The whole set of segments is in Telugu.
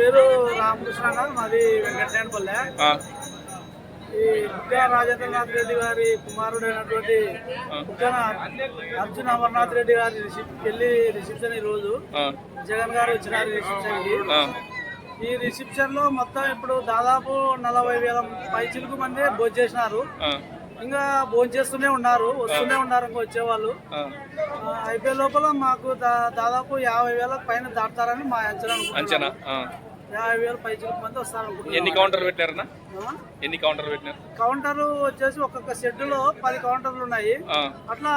పేరు రామకృష్ణ గారు మాది వెంకటనేనపల్లె. ఈ బుగ్గన రాజేంద్రనాథ్ రెడ్డి గారి కుమారుడైనటువంటి బుగ్గన అర్జున్ అమర్నాథ్ రెడ్డి గారి పెళ్ళి రిసెప్షన్ ఈ రోజు జగన్ గారు వచ్చినారు రిసెప్షన్కి. ఈ రిసెప్షన్లో మొత్తం ఇప్పుడు దాదాపు నలభై వేల పై చిలుకు మంది భోజనం చేసినారు. ఇంకా భోజనం చేస్తూనే ఉన్నారు వస్తూనే ఉన్నారు ఇంకా వచ్చేవాళ్ళు. అయిపోయే లోపల మాకు దాదాపు యాభై వేల పైన దాటుతారని మా అంచనా. అంచనా. యాభై వేల మంది ఎన్ని కౌంటర్ పెట్టినారన్నా ఆ? ఎన్ని కౌంటర్ పెట్టినారు? కౌంటర్ వచ్చేసి ఒక్కొక్క షెడ్లో పది కౌంటర్లు ఉన్నాయి. అట్లా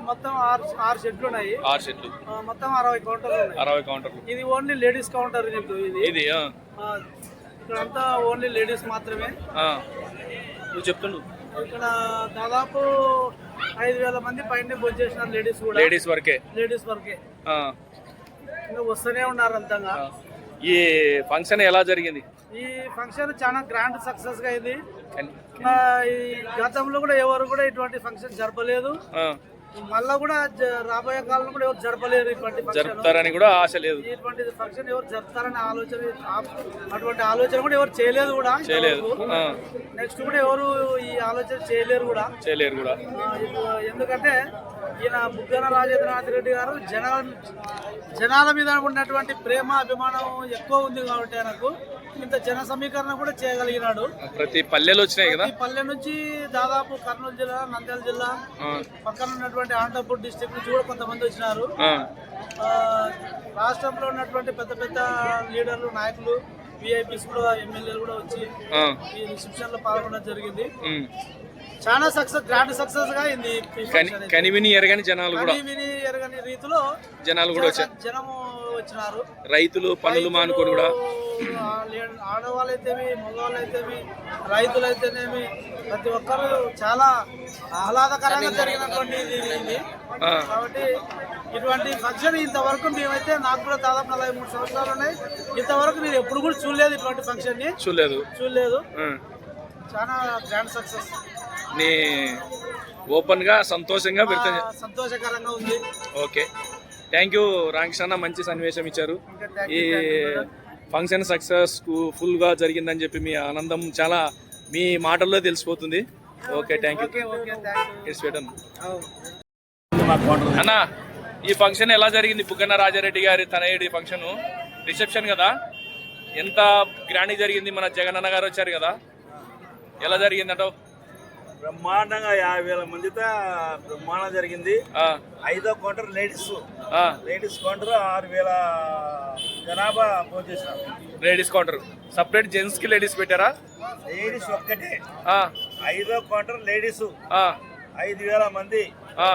మొత్తం ఆరు ఆరు షెడ్లు ఉన్నాయి. ఆరు ఆ, మొత్తం అరవై కౌంటర్లు ఉన్నాయి. అరవై కౌంటర్లు. ఇది ఓన్లీ లేడీస్ కౌంటర్ ఇది. ఇది ఇక్కడంతా ఓన్లీ లేడీస్ మాత్రమే. నువ్వు చెప్తుండు. ఇక్కడ దాదాపు ఐదు వేల మంది పైన భోజనం లేడీస్ కూడా. లేడీస్ వరకే. లేడీస్ వరకే. ఇంకా వస్తూనే ఉన్నారు అంతంగా. ఈ ఫంక్షన్ ఎలా జరిగింది? ఈ ఫంక్షన్ చాలా గ్రాండ్ సక్సెస్గా అయింది. గతంలో కూడా ఎవరు కూడా ఇటువంటి ఫంక్షన్ జరపలేదు. మళ్ళా కూడా రాబోయే కాలంలో కూడా ఎవరు జరపలేరు ఇటువంటి జరుపుతారని కూడా ఆశ లేదు. ఇటువంటి ఫంక్షన్ ఎవరు జరుపుతారని ఆలోచన అటువంటి ఆలోచన కూడా ఎవరు చేయలేదు కూడా చేయలేదు. నెక్స్ట్ కూడా ఎవరు ఈ ఆలోచన చేయలేరు కూడా. చేయలేరు కూడా. ఎందుకంటే ఈయన బుగ్గన రాజేంద్రనాథ్ రెడ్డి గారు జన జనాల మీద ఉన్నటువంటి ప్రేమ అభిమానం ఎక్కువ ఉంది కాబట్టి ఆయనకు. ఇంత జన సమీకరణ కూడా చేయగలిగినాడు. ప్రతి పల్లెలు వచ్చినాయి కదా? పల్లె నుంచి దాదాపు కర్నూలు జిల్లా నంద్యాల జిల్లా పక్కన ఉన్నటువంటి అనంతపూర్ డిస్టిక్ నుంచి కూడా కొంతమంది వచ్చినారు. రాష్ట్రంలో ఉన్నటువంటి పెద్ద పెద్ద లీడర్లు నాయకులు విఐపీస్ కూడా ఎమ్మెల్యేలు కూడా వచ్చి ఈ రిసెప్షన్లో పాల్గొనడం జరిగింది. చాలా సక్సెస్ గ్రాండ్ సక్సెస్గా అయింది. కనివిని ఎరగని జనాలు కూడా. కానీ విని ఎరగని రీతిలో జనాలు కూడా వచ్చారు. జనము వచ్చినారు. రైతులు పనులు మానుకొని కూడా ఆడవాళ్ళైతేమి మగవాళ్ళైతేమి రైతులైతేనేమి ప్రతి ఒక్కరు చాలా ఆహ్లాదకరంగా జరిగినటువంటి ఇది కాబట్టి ఇటువంటి ఫంక్షన్ ఇంతవరకు మేమైతే నాకు కూడా దాదాపు నలభై మూడు సంవత్సరాలు ఉన్నాయి. ఇంతవరకు నేను ఎప్పుడు కూడా చూడలేదు ఇటువంటి ఫంక్షన్ని చూడలేదు. చూడలేదు చాలా గ్రాండ్ సక్సెస్ నీ ఓపెన్గా సంతోషంగా సంతోషకరంగా ఉంది. ఓకే. థ్యాంక్ యూ రామకృష్ణ మంచి సన్నివేశం ఇచ్చారు. ఈ ఫంక్షన్ సక్సెస్ ఫుల్గా జరిగిందని చెప్పి మీ ఆనందం చాలా మీ మాటల్లో తెలిసిపోతుంది. ఓకే థ్యాంక్ యూ ఇట్స్ వెటన్ అన్న ఈ ఫంక్షన్ ఎలా జరిగింది? బుగ్గన్న రాజారెడ్డి గారి తనయుడి ఫంక్షన్ రిసెప్షన్ కదా? ఎంత గ్రాండ్ జరిగింది? మన జగనన్న గారు వచ్చారు కదా? ఎలా జరిగిందట? బ్రహ్మాండంగా యాభై వేల మందితో బ్రహ్మాండం జరిగింది. ఐదో కౌంటర్ లేడీస్ లేడీస్ కౌంటర్ ఆరు వేల జనాభా చేసినాం. లేడీస్ కౌంటర్ సపరేట్ జెంట్స్కి లేడీస్ పెట్టారా? లేడీస్ ఒక్కటే. ఆ, ఐదో కౌంటర్ లేడీస్ ఆ, ఐదు వేల మంది. ఆ,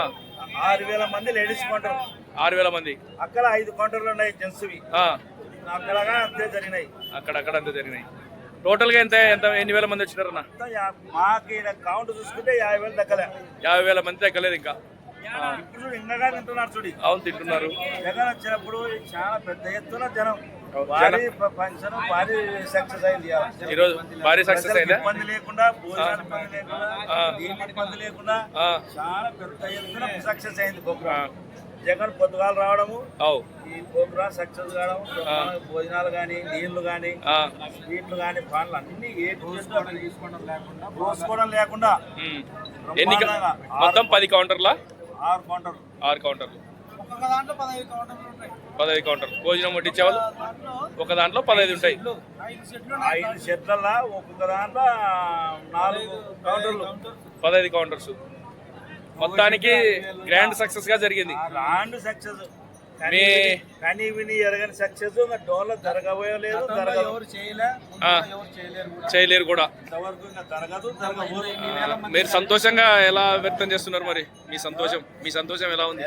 ఆరు వేల మంది లేడీస్ కౌంటర్ ఆరు వేల మంది. అక్కడ ఐదు కౌంటర్లు ఉన్నాయి జెంట్స్వి ఆ, అక్కడగా అంతే జరిగినాయి. అక్కడక్కడ అంతా జరిగినాయి. టోటల్గా ఎంత ఎంత ఎన్ని వేల మంది వచ్చినారన్న? మాకు కౌంట్ చూసుకుంటే యాభై వేలు దక్కలే యాభై వేల మంది తగ్గలేదు ఇంకా. ఇప్పుడు చూడు ఇంకా వింటున్నారు చూడు. అవును తింటున్నారు. జగన్ వచ్చినప్పుడు చాలా పెద్ద ఎత్తున జనం. జనం. భారీ ఫంక్షన్ భారీ సక్సెస్ అయింది. ఇవాళ. ఈరోజు భారీ సక్సెస్ అయిందా? ఇబ్బంది లేకుండా భోజనాలు ఇబ్బంది లేకుండా ఇబ్బంది లేకుండా చాలా పెద్ద ఎత్తున సక్సెస్ అయింది ప్రోగ్రామ్ జగన్ పొద్దుగాలు రావడము ఈ ప్రోగ్రామ్ సక్సెస్ కావడం భోజనాలు కానీ నీళ్ళు కానీ ఆ, స్వీట్లు కానీ పండ్లు అన్ని ఏ పోసుకోవడం లేకుండా. ఎన్ని క- మొత్తం పది కౌంటర్లా? ఆరు కౌంటర్లు. ఆరు కౌంటర్లు. పదహైదు కౌంటర్లు ఉంటాయి. పదహైదు కౌంటర్ భోజనం వడ్డించేవాళ్ళు ఒక దాంట్లో పదహైదు ఉంటాయి. ఐదు సెట్లు ఒక్కొక్క దాంట్లో నాలుగు కౌంటర్లు. పదహైదు కౌంటర్స్. మొత్తానికి గ్రాండ్ సక్సెస్గా జరిగింది. రాండ్ సక్సెస్ మీ కానీ విని ఎరగని సక్సెస్ ఇంకా డోన్లో జరగబోయలేదు జరగదు ఎవరు చేయలే ఆ, ఎవరు చేయలేరు కూడా. మీరు సంతోషంగా ఎలా వ్యక్తం చేస్తున్నారు మరి? మీ సంతోషం మీ సంతోషం ఎలా ఉంది?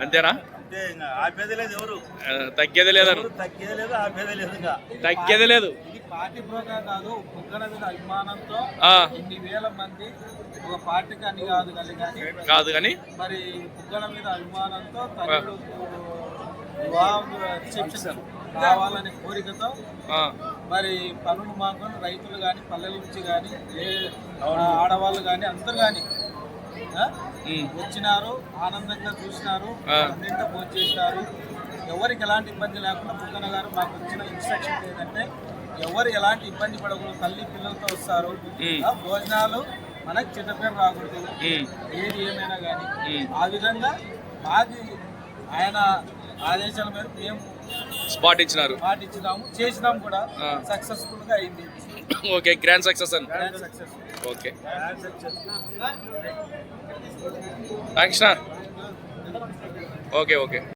అంతేనా? తగ్గేది లేదను తగ్గేది లేదు ఆపేది లేదు ఇంకా. తగ్గేది లేదు. ఇది పార్టీ ప్రోగ్రామ్ కాదు బుగ్గన మీద అభిమానంతో ఆ, ఇన్ని వేల మంది ఒక పార్టీకి అని కాదు కానీ కానీ కాదు కానీ? మరి బుగ్గన మీద అభిమానంతో తల్లుడు వివాహం రిసెప్షన్ కావాలనే కోరికతో మరి పనులు మాత్రం రైతులు కానీ పల్లెల నుంచి కానీ ఆడవాళ్ళు కానీ అందరూ కానీ వచ్చినారు ఆనందంగా చూసినారు. నిండా భోజనం చేసినారు. ఎవరికి ఎలాంటి ఇబ్బంది లేకుండా బుగ్గన గారు మాకు ఇచ్చిన ఇన్స్ట్రక్షన్ ఏంటంటే ఎవరు ఎలాంటి ఇబ్బంది పడకూడదు తల్లి పిల్లలతో వస్తారు. భోజనాలు మనకు చెడ్డ పేరు రాకూడదు ఏది ఏమైనా కానీ. ఆ విధంగా మాది ఆయన ఆదేశాల మేరకు మేము స్పాట్ ఇచ్చినారు. పాటించినాము చేసినాము కూడా. ఆ. సక్సెస్ఫుల్గా అయింది. ఓకే గ్రాండ్ సక్సెస్ అని. Success okay. Thanks okay okay.